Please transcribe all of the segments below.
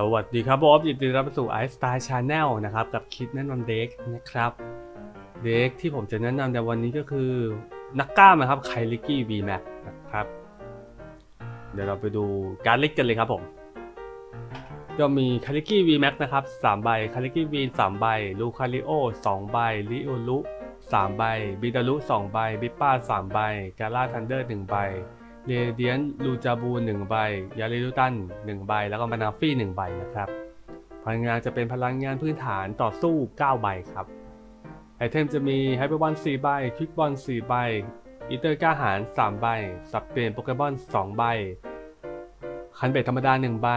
สวัสดีครับผมยินดีต้อนรับสู่ i Star Channel นะครับ กับคลิปแนะนำเด็กนะครับ เด็กที่ผมจะแนะนำในวันนี้ก็คือนักกล้ามนะครับไคลิกี้ V Max นะครับ เดี๋ยวเราไปดูการ์ดลิกกันเลยครับผมก็มีคาริกี้ V Max นะครับ3ใบคาริกี้ V 3ใบลูคาริโอ2ใบลิโอลุ3ใบบิดาลุ2ใบบิปป้า3ใบกาล่าทันเดอร์1ใบ เรเดียนลูจาบู1ใบ ยาริลุตัน1ใบ แล้วก็มานาฟี่1ใบนะครับพลังงานจะเป็นพลังงานพื้นฐานต่อสู้ 9 ใบครับ ไอเทมจะมีไฮเปอร์บอล4ใบควิกบอล4ใบอีเตอร์ก้าหาร 3 ใบ สับเปลี่ยนโปเกมอน 2 ใบ คันเบ็ดธรรมดา 1 ใบ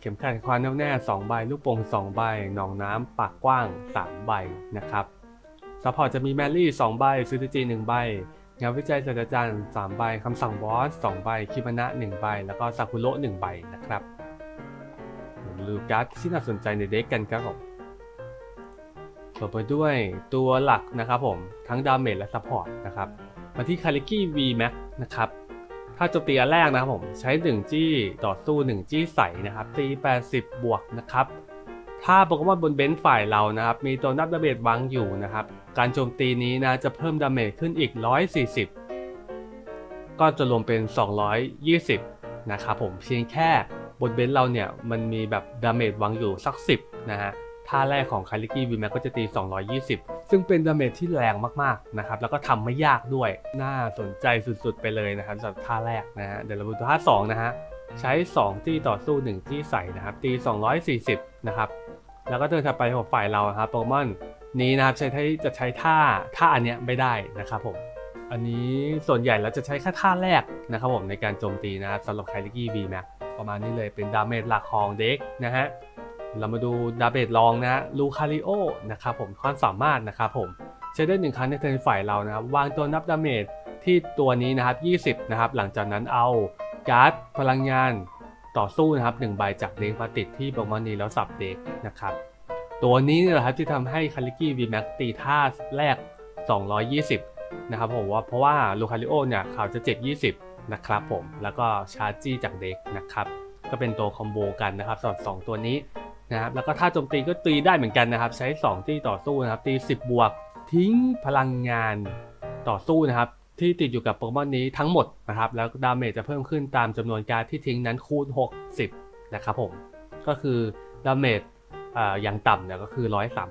เข็มขัดความแน่วแน่ 2 ใบ ลูกโป่ง2 ใบ หนองน้ำปากกว้าง 3 ใบนะครับซัพพอร์ตจะมีแมรี่ 2 ใบซูซูจิ1ใบ งานวิจัยศาสตราจารย์3ใบคำสั่งบอส2ใบคิมานะ1ใบ แล้วก็ซากุโระ1ใบนะครับมาดูการ์ดที่น่าสนใจในเด็กกันครับผมต่อไปด้วยตัวหลักนะครับผม ทั้งดาเมจและซัพพอร์ตนะครับมาที่คาริกี้ V Max นะครับถ้าโจมตีอันแรกนะครับผมใช้ 1 จี้ต่อสู้ 1 จี้ใส่นะครับตี 80 บวกนะครับ ถ้าโปเกมอนบนเบนซ์ฝ่ายเรานะครับ มีตัวนับดาเมจวางอยู่นะครับ การโจมตีนี้นะจะเพิ่มดาเมจขึ้นอีก 140 ก็จะรวมเป็น 220 นะครับผมเพียงแค่บนเบนเราเนี่ยมันมีแบบดาเมจวางอยู่สัก 10 นะฮะท่าแรกของคาริกี้วีแม็กก็จะตี 220 ซึ่งเป็นดาเมจที่แรงมากๆนะครับแล้วก็ทำไม่ยากด้วย น่าสนใจสุดๆไปเลยนะครับสำหรับท่าแรกนะฮะเดี๋ยวเราดูท่า 2 นะฮะใช้ 2 ที่ต่อสู้ 1 ที่ใส่นะครับตี 240 นะครับแล้วก็เดินถัดไปของฝ่ายเราครับโปเกมอน นี้นะครับใช้จะใช้ท่าท่าอันเนี้ยไม่ได้นะครับผมอันนี้ส่วนใหญ่เราจะใช้แค่ท่าแรกนะครับผมในการโจมตีนะครับสำหรับไคลิกี้วีแม็กประมาณนี้เลยเป็นดาเมจหลักของเด็กนะฮะเรามาดูดาเบจลองนะฮะลูคาริโอนะครับผมความสามารถนะครับผมใช้ได้หนึ่งครั้งในเทิร์นฝ่ายเรานะครับวางตัวนับดาเมจที่ตัวนี้นะครับ20นะครับหลังจากนั้นเอาการ์ดพลังงานต่อสู้นะครับหนึ่งใบจากเด็กมาติดที่โปเกมอนนี้แล้วสับเด็กนะครับ ตัวนี้เนี่ยแหละครับที่ทำให้คาริกี้วีแม็กตีท่าแรก 220 นะครับผมว่าเพราะว่าลูคาริโอเนี่ยเขาจะเจ็บ 20 นะครับผม แล้วก็ชาร์จี้จากเด็กนะครับ ก็เป็นตัวคอมโบกันนะครับสำหรับสองตัวนี้นะครับแล้วก็ท่าโจมตีก็ตีได้เหมือนกันนะครับ ใช้ 2 ที่ต่อสู้นะครับ ตี 10 บวก ทิ้งพลังงานต่อสู้นะครับที่ติดอยู่กับโปเกมอนนี้ทั้งหมดนะครับ แล้วดาเมจจะเพิ่มขึ้นตามจำนวนการที่ทิ้งนั้นคูณ 60 นะครับผม ก็คือดาเมจ อย่างต่ำเนี่ยก็คือ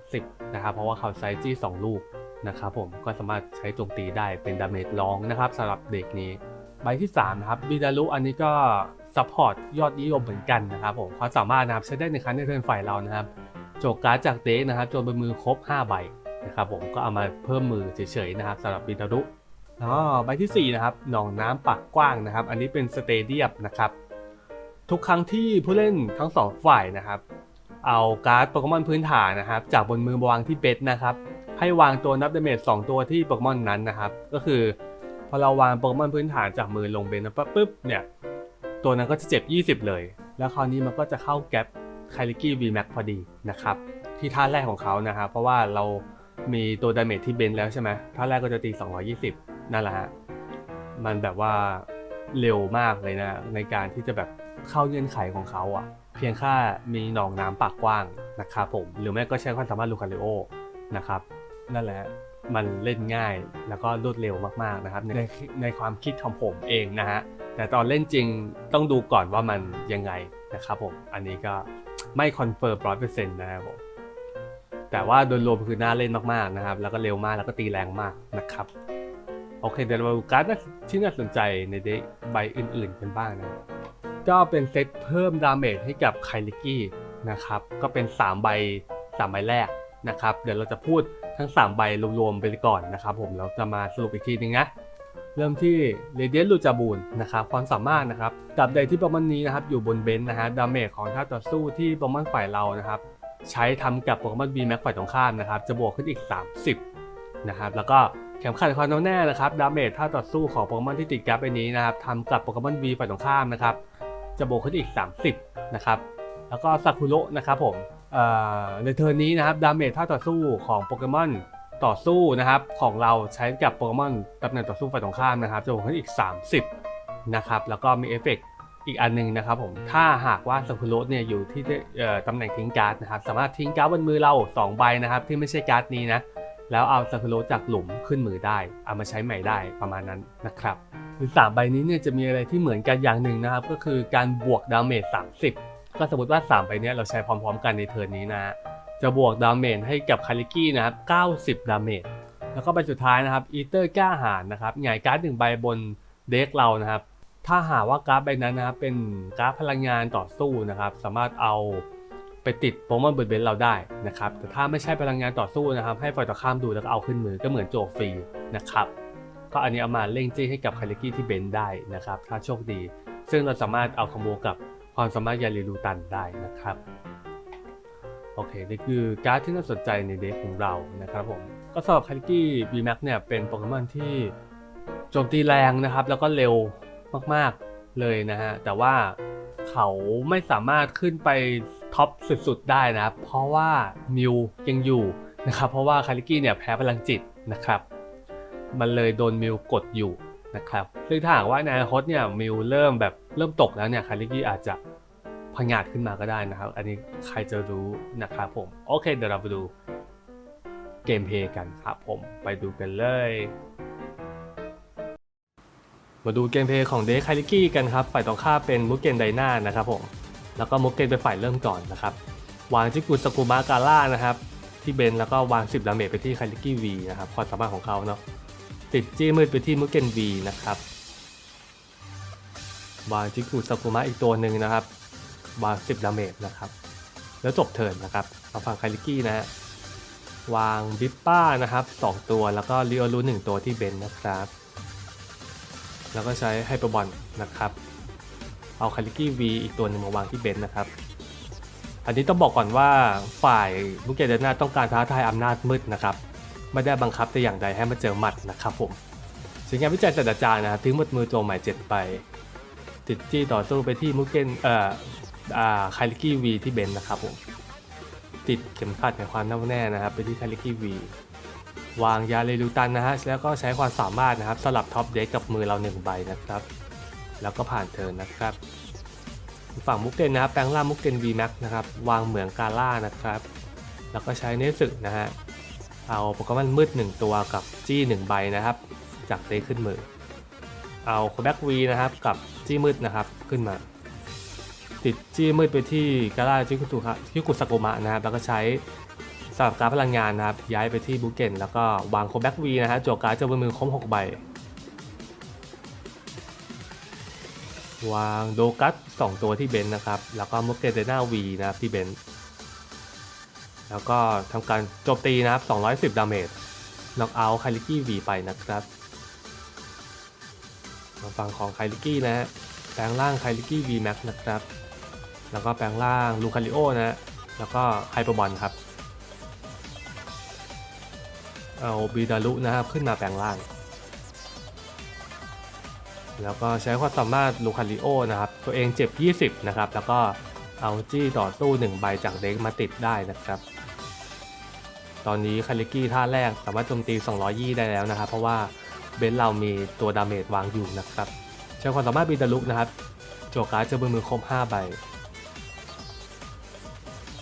130 นะครับ เพราะว่าเขาใช้จี้ 2 ลูกนะครับผมก็สามารถใช้โจมตีได้เป็นดาเมจรองนะครับสำหรับเด็กนี้ ใบที่3นะครับบิดารุอันนี้ก็ซัพพอร์ตยอดนิยมเหมือนกันนะครับผมความสามารถนะครับใช้ได้ในครั้งในเทิร์นฝ่ายเรานะครับโจกการ์ดจากเด็กนะครับจนเป็นมือครบ 5 ใบนะครับผมก็เอามาเพิ่มมือเฉยๆนะครับสำหรับบิดารุแล้วก็ใบที่ 4 นะครับหนองน้ำปากกว้างนะครับ อันนี้เป็นสเตเดียมนะครับ ทุกครั้งที่ผู้เล่นทั้งสองฝ่ายนะครับ เอาการ์ดโปเกมอนพื้นฐานนะครับ จากบนมือวางที่เบสนะครับ ให้วางตัวนับดาเมจ2ตัวที่โปเกมอนนั้นนะครับ ก็คือพอเราวางโปเกมอนพื้นฐานจากมือลงเบนะปุ๊บเนี่ย ตัวนั้นก็จะเจ็บ 20 เลย แล้วคราวนี้มันก็จะเข้าแก๊ปไคลิกี้วีแม็กพอดีนะครับ ที่ท่าแรกของเขานะครับ เพราะว่าเรามีตัวดาเมจที่เบนแล้วใช่ไหมท่าแรกก็จะตี 220 นั่นแหละฮะ มันแบบว่าเร็วมากเลยนะ ในการที่จะแบบ เข้าเงื่อนไขของเขาอะ่ะ เพียงแค่มีหนองน้ำปากกว้างนะครับผมหรือไม่ก็ใช้ความสามารถลูคาริโอนะครับนั่นแหละมันเล่นง่ายแล้วก็รวดเร็วมากๆนะครับในในความคิดของผมเองนะฮะแต่ตอนเล่นจริงต้องดูก่อนว่ามันยังไงนะครับผมอันนี้ก็ไม่คอนเฟิร์มร้อยเปอร์เซ็นต์นะครับผมแต่ว่าโดยรวมคือน่าเล่นมากๆนะครับ แล้วก็เร็วมากแล้วก็ตีแรงมากนะครับโอเคเดี๋ยวเราดูการ์ดที่น่าสนใจในเด็กใบอื่นๆกันบ้างนะ ก็เป็นเซตเพิ่มดาเมจให้กับไคลิกี้นะครับ ก็เป็น 3 ใบ 3 ใบแรกนะครับ เดี๋ยวเราจะพูดทั้ง 3 ใบรวมๆไปก่อนนะครับผมเราจะมาสรุปอีกทีนึงนะ เริ่มที่เรเดียนลูจาบูนนะครับ ความสามารถนะครับดับใดที่โปเกมอนนี้นะครับ อยู่บนเบนซ์นะฮะ ดาเมจของท่าต่อสู้ที่โปเกมอนฝ่ายเรานะครับ ใช้ทำกับโปเกมอน V Max ฝ่ายตรงข้ามนะครับ จะบวกขึ้นอีก 30 นะครับ แล้วก็เข็มขัดความแน่วแน่นะครับ ดาเมจท่าต่อสู้ของโปเกมอนที่ติดกราฟไปนี้นะครับทำกับโปเกมอน V ฝ่ายตรงข้ามนะครับ จะบวกขึ้นอีก 30 นะครับ แล้วก็ซากุโระนะครับผมเอ่อในเทอร์นี้นะครับดาเมจท่าต่อสู้ของโปเกมอนต่อสู้นะครับของเราใช้กับโปเกมอนตำแหน่งต่อสู้ฝ่ายตรงข้ามนะครับ จะบวกขึ้นอีก 30 นะครับ แล้วก็มีเอฟเฟกต์อีกอันหนึงนะครับผมถ้าหากว่าสกุโรเนี่ยอยู่ที่ตำแหน่งทิ้งการ์ดนะครับ สามารถทิ้งการ์ดบนมือเราสองใบนะครับ ที่ไม่ใช่การ์ดนี้นะ แล้วเอาสกุโรจากหลุมขึ้นมือได้ เอามาใช้ใหม่ได้ประมาณนั้นนะครับหรือสามใบนี้เนี่ยจะมีอะไรที่เหมือนกันอย่างหนึ่งนะครับ ก็คือการบวกดาเมจ30 ก็สมมติว่า 3 ใบนี้เราใช้พร้อมๆ กันในเทิร์นนี้นะจะบวกดาเมจให้กับคาริกี้นะครับ90 ดาเมจแล้วก็ใบสุดท้ายนะครับอีเตอร์กล้าหาญนะครับหงายการ์ดหนึ่งใบบนเด็กเรานะครับ ถ้าหาว่าการ์ดใบนั้นนะครับเป็นการ์ดพลังงานต่อสู้นะครับ สามารถเอา ไปติดโปเกมอนเบิร์ดเบนเราได้นะครับแต่ถ้าไม่ใช่พลังงานต่อสู้นะครับ ให้ฝ่ายต่อข้ามดูแล้วก็เอาขึ้นมือก็เหมือนโจกฟรีนะครับก็อันนี้เอามาเล่งจี้ให้กับคาริกี้ที่เบนได้นะครับ ถ้าโชคดี ซึ่งเราสามารถเอาคอมโบกับความสามารถยาลีลูตันได้นะครับโอเคนี่คือการ์ดที่น่าสนใจในเด็กของเรานะครับผมก็สำหรับคาริกี้บีแม็กเนี่ยเป็นโปเกมอนที่โจมตีแรงนะครับ แล้วก็เร็วมากๆเลยนะฮะแต่ว่าเขาไม่สามารถขึ้นไป ท็อปสุดๆ ได้นะเพราะว่ามิวยังอยู่นะครับเพราะว่าคาริกี้เนี่ยแพ้พลังจิตนะครับ มันเลยโดนมิวกดอยู่นะครับซึ่งถ้าหากว่าในอนาคตเนี่ยมิวเริ่มแบบเริ่มตกแล้วเนี่ยคาริกี้อาจจะพังงาดขึ้นมาก็ได้นะครับ อันนี้ใครจะรู้นะครับผม โอเคเดี๋ยวเราไปดูเกมเพย์กันครับผมไปดูกันเลย มาดูเกมเพลย์ของเดคคาริกี้กันครับ ฝ่ายตรงข้ามเป็นมุกเกนไดนานะครับผม แล้วก็มุกเกนเป็นฝ่ายเริ่มก่อนนะครับ วางจิกุสกุมากาล่านะครับ ที่เบนแล้วก็วาง 10 ดาเมจไปที่คาริกี้วีนะครับความสามารถของเขาเนาะติดจี้มืดไปที่มุกเกนวีนะครับ วางจิกุสกุมะอีกตัวหนึ่งนะครับ วาง 10 ดาเมจนะครับ แล้วจบเทิร์นนะครับเอาฝั่งคาริกี้นะฮะวางบิปป้านะครับ 2 ตัวแล้วก็ลิโอรูหนึ่งตัวที่เบนนะครับ แล้วก็ใช้ไฮเปอร์บอลนะครับ เอาคาริกี้วีอีกตัวหนึ่งมาวางที่เบนนะครับ อันนี้ต้องบอกก่อนว่าฝ่ายบุกเกเดน่าต้องการท้าทายอำนาจมืดนะครับ ไม่ได้บังคับแต่อย่างใดให้มาเจอหมัดนะครับผมสิ่งงานวิจัยศาสตราจารย์นะครับทิ้งหมดมือโจมหมายเจ็ดไป ติดจี้ต่อสู้ไปที่มุกเกนเอ่ออ่าคาริกี้วีที่เบนนะครับผมติดเข็มขัดแห่งความแน่วแน่นะครับไปที่คาริกี้วีวางยาเลลูตันนะฮะแล้วก็ใช้ความสามารถนะครับสลับท็อปเด็กกับมือเราหนึ่งใบนะครับ แล้วก็ผ่านเทิร์นนะครับ ฝั่งมุกเกนนะครับแปลงร่างมุกเกน V Max นะครับ วางเหมืองกาล่านะครับ แล้วก็ใช้เนสึนะฮะ เอาโปเกมอนมืด 1 ตัวกับจี้ 1 ใบนะครับ จากเตขึ้นมือ เอาโคแบ็กวีนะครับกับจี้มืดนะครับขึ้นมา ติดจี้มืดไปที่กาล่าจิกุสุคะที่กุสโกมะนะครับ แล้วก็ใช้สลับการพลังงานนะครับ ย้ายไปที่บุกเกนแล้วก็วางโคแบ็กวีนะฮะจั่วการ์ดเจอบนมือครบ6ใบ วางโดกัส2ตัวที่เบนซ์นะครับ แล้วก็มุกเกเดนาวีนะครับที่เบนซ์แล้วก็ทำการโจมตีนะครับ 210 ดาเมจน็อกเอาท์คาริกี้วีไปนะครับทางฝั่งของคาริกี้นะฮะแปลงร่างคาริกี้วีแม็กนะครับ แล้วก็แปลงร่างลูคาริโอนะฮะแล้วก็ไฮเปอร์บอลครับ เอาบีดารุนะครับขึ้นมาแปลงร่าง แล้วก็ใช้ความสามารถลูคาริโอนะครับ ตัวเองเจ็บ 20 นะครับ แล้วก็เอาจี้ต่อสู้ 1 ใบจากเด็กมาติดได้นะครับ ตอนนี้คาริกี้ท่าแรกสามารถโจมตี220ได้แล้วนะครับ เพราะว่าเบนเรามีตัวดาเมจวางอยู่นะครับ ใช้ความสามารถบีดารุนะครับโจวการ์ดเจะบนมือครบ5ใบ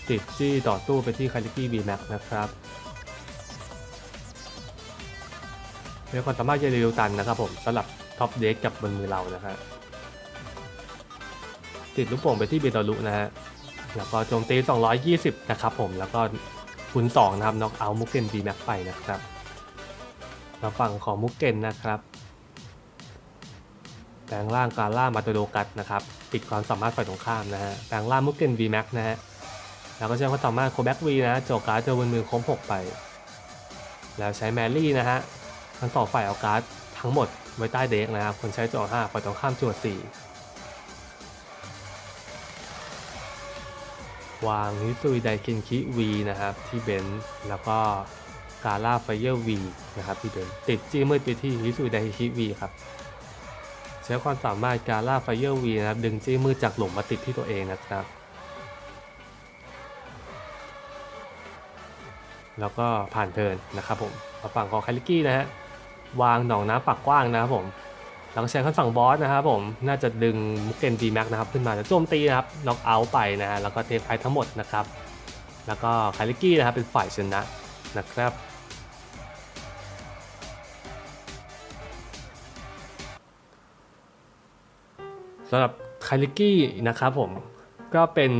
ติดจี้ต่อสู้ไปที่คาริกี้บีแม็กนะครับเป็นความสามารถเยลิวตันนะครับผมสำหรับ ท็อปเด็กกับบนมือเรานะฮะติดลูกโป่งไปที่เบตาลุนะฮะแล้วก็โจมตี 220 นะครับผมแล้วก็คูณ2นะครับน็อกเอามุกเกนบีแม็กไปนะครับมาฝั่งของมุกเกนนะครับแปลงร่างการล่ามาโตโดกัสนะครับติดความสามารถฝ่ายตรงข้ามนะฮะแปลงร่างมุกเกน V Max นะฮะแล้วก็ใช้ความสามารถโคแบ็กวีนะโจกการ์ดเจอบนมือครบ6ไป แล้วใช้แมรี่นะฮะทั้งสองฝ่ายเอาการ์ดทั้งหมด ไว้ใต้เด็กนะครับ คนใช้จอ5ฝ่ายตรงข้ามจวด4วางฮิซุยไดเคนคิวีนะครับ ที่เบนซ์แล้วก็กาล่าไฟเยอร์วีนะครับที่เบนซ์ติดจี้มืดไปที่ฮิซุยไดเคนคิวีครับใช้ความสามารถกาล่าไฟเยอร์วีนะครับ ดึงจี้มืดจากหลุมมาติดที่ตัวเองนะครับ แล้วก็ผ่านเทินนะครับผมมาฝั่งของคาริกี้นะฮะ วางหนองน้ำปากกว้างนะครับผมแล้วก็ใช้ขั้นฝั่งบอสนะครับผมน่าจะดึงมุกเกนดีแม็กนะครับขึ้นมาจะโจมตีนะครับน็อกเอาท์ไปนะฮะแล้วก็เทคไฟทั้งหมดนะครับแล้วก็คาริกี้นะครับเป็นฝ่ายชนะนะครับสำหรับคาริกี้นะครับผมก็เป็น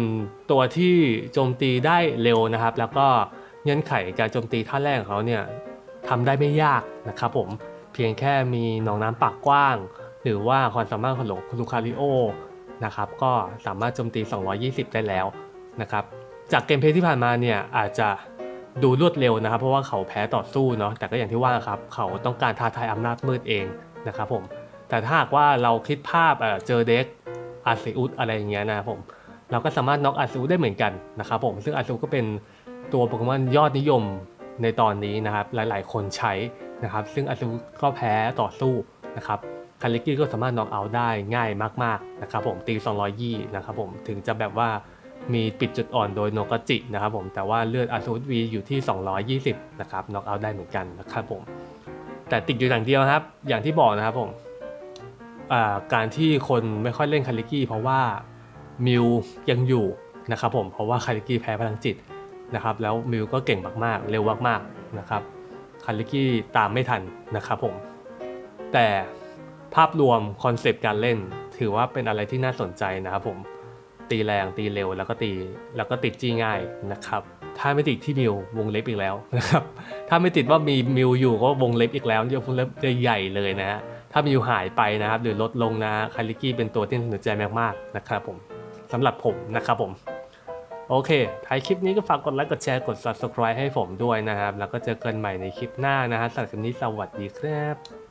ตัวที่โจมตีได้เร็วนะครับ แล้วก็เงื่อนไขการโจมตีท่าแรกของเขาเนี่ย ทำได้ไม่ยากนะครับผมเพียงแค่มีหนองน้ำปากกว้าง หรือว่าความสามารถของลูคาริโอนะครับก็สามารถโจมตี 220 ได้แล้วนะครับจากเกมเพลย์ที่ผ่านมาเนี่ยอาจจะดูรวดเร็วนะครับ เพราะว่าเขาแพ้ต่อสู้เนาะแต่ก็อย่างที่ว่าครับเขาต้องการท้าทายอำนาจมืดเองนะครับผมแต่ถ้าหากว่าเราคิดภาพเจอเด็กอาซิอุสอะไรอย่างเงี้ยนะผมเราก็สามารถน็อกอาซิอุสได้เหมือนกันนะครับผมซึ่งอาซิอุสก็เป็นตัวโปเกมอนยอดนิยม ในตอนนี้นะครับหลายๆ คนใช้นะครับ ซึ่งอาซิอุสก็แพ้ต่อสู้นะครับคาริกิก็สามารถน็อกเอาท์ได้ง่ายมากๆนะครับผมตี200ยี่นะครับผมถึงจะแบบว่ามีปิดจุดอ่อนโดยโนกจินะครับผมแต่ว่าเลือดอาซิอุสวีอยู่ที่ 220นะครับน็อกเอาท์ได้เหมือนกันนะครับผมแต่ติดอยู่อย่างเดียวครับ อย่างที่บอกนะครับผมการที่คนไม่ค่อยเล่นคาริกี้เพราะว่ามิวยังอยู่นะครับผมเพราะว่าคาริกี้แพ้พลังจิต นะครับแล้วมิวก็เก่งมากๆ เร็วมากๆนะครับคาริกี้ตามไม่ทันนะครับผม แต่ภาพรวมคอนเซปต์การเล่น ถือว่าเป็นอะไรที่น่าสนใจนะครับผมตีแรงตีเร็วแล้วก็ตีแล้วก็ติดจี้ง่ายนะครับ ถ้าไม่ติดที่มิววงเล็บอีกแล้วนะครับถ้าไม่ติดว่ามีมิวอยู่ก็วงเล็บอีกแล้ววงเล็บจะใหญ่เลยนะฮะถ้ามิวหายไปนะครับหรือลดลงนะคาริกี้เป็นตัวที่น่าสนใจมากๆนะครับผมสำหรับผมนะครับผม โอเคท้ายคลิปนี้ก็ฝากกดไลค์ กดแชร์ กด subscribe ให้ผมด้วยนะครับ แล้วก็เจอกันใหม่ในคลิปหน้านะฮะสำหรับคลิปนี้สวัสดีครับ